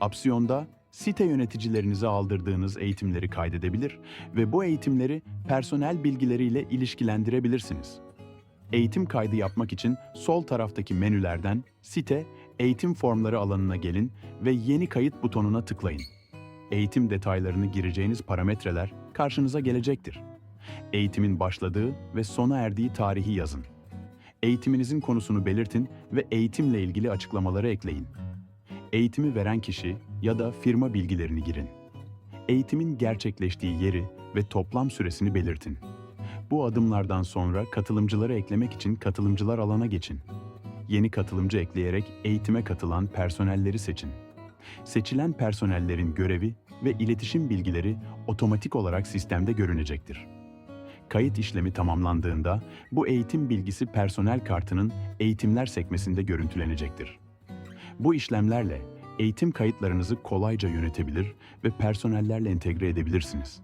Apsiyon'da site yöneticilerinize aldırdığınız eğitimleri kaydedebilir ve bu eğitimleri personel bilgileriyle ilişkilendirebilirsiniz. Eğitim kaydı yapmak için sol taraftaki menülerden site, eğitim formları alanına gelin ve yeni kayıt butonuna tıklayın. Eğitim detaylarını gireceğiniz parametreler karşınıza gelecektir. Eğitimin başladığı ve sona erdiği tarihi yazın. Eğitiminizin konusunu belirtin ve eğitimle ilgili açıklamaları ekleyin. Eğitimi veren kişi ya da firma bilgilerini girin. Eğitimin gerçekleştiği yeri ve toplam süresini belirtin. Bu adımlardan sonra katılımcıları eklemek için katılımcılar alana geçin. Yeni katılımcı ekleyerek eğitime katılan personelleri seçin. Seçilen personellerin görevi ve iletişim bilgileri otomatik olarak sistemde görünecektir. Kayıt işlemi tamamlandığında bu eğitim bilgisi personel kartının eğitimler sekmesinde görüntülenecektir. Bu işlemlerle eğitim kayıtlarınızı kolayca yönetebilir ve personellerle entegre edebilirsiniz.